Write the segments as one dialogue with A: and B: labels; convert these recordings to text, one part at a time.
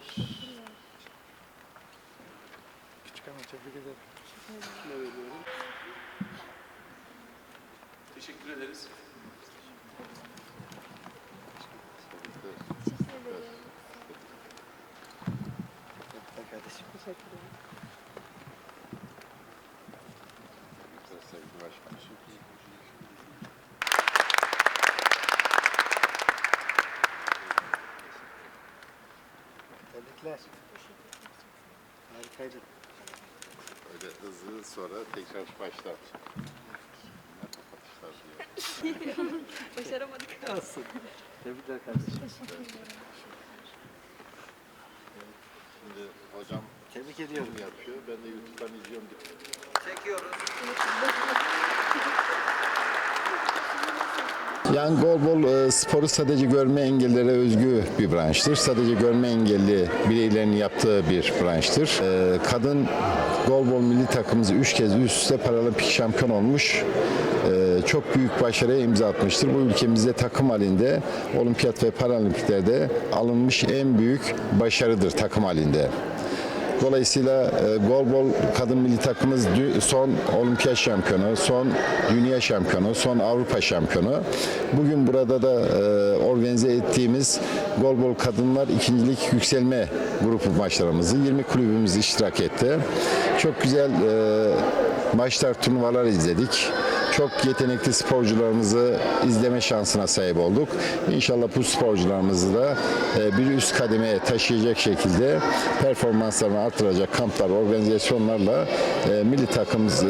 A: teşekkürler. Küçük ama tebrik ederim. Teşekkür ederim. Teşekkür ederiz. kardeşim. Teşekkür ederim. Teşekkür ederim.
B: Tebrikler. Harikaydı.
C: Öyle hızlı sonra tekrar başlar.
D: Başaramadık.
B: Olsun. Tebrikler kardeşim.
C: Şimdi hocam
B: Tebrik ediyorum.
C: yapıyor. Ben de YouTube'dan izliyorum. Yani golbol e, sporu sadece görme engellilere özgü bir branştır. Sadece görme engelli bireylerin yaptığı bir branştır. E, kadın golbol milli takımımız 3 kez üst üste paralimpik şampiyon olmuş. E, çok büyük başarıya imza atmıştır. Bu ülkemizde takım halinde olimpiyat ve paralimpiklerde alınmış en büyük başarıdır takım halinde. Dolayısıyla e, golbol kadın milli takımımız son olimpiyat şampiyonu, son dünya şampiyonu, son Avrupa şampiyonu. Bugün burada da e, organize ettiğimiz golbol kadınlar ikincilik yükselme grubu maçlarımızı 20 kulübümüz iştirak etti. Çok güzel e, maçlar, turnuvalar izledik. Çok yetenekli sporcularımızı izleme şansına sahip olduk. İnşallah bu sporcularımızı da e, bir üst kademeye taşıyacak şekilde performanslarını artıracak kamplar, organizasyonlarla e, milli takımımız e,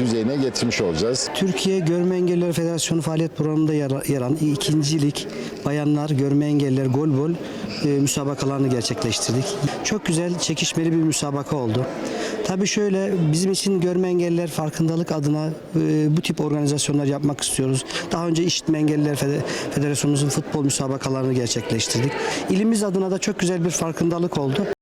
C: düzeyine getirmiş olacağız.
E: Türkiye Görme Engelliler Federasyonu faaliyet programında yer, alan ikincilik bayanlar görme engelliler golbol müsabakalarını gerçekleştirdik. Çok güzel çekişmeli bir müsabaka oldu. Tabii şöyle bizim için görme engelliler farkındalık adına bu tip organizasyonlar yapmak istiyoruz. Daha önce İşitme Engelliler Fede- Federasyonumuzun futbol müsabakalarını gerçekleştirdik. İlimiz adına da çok güzel bir farkındalık oldu.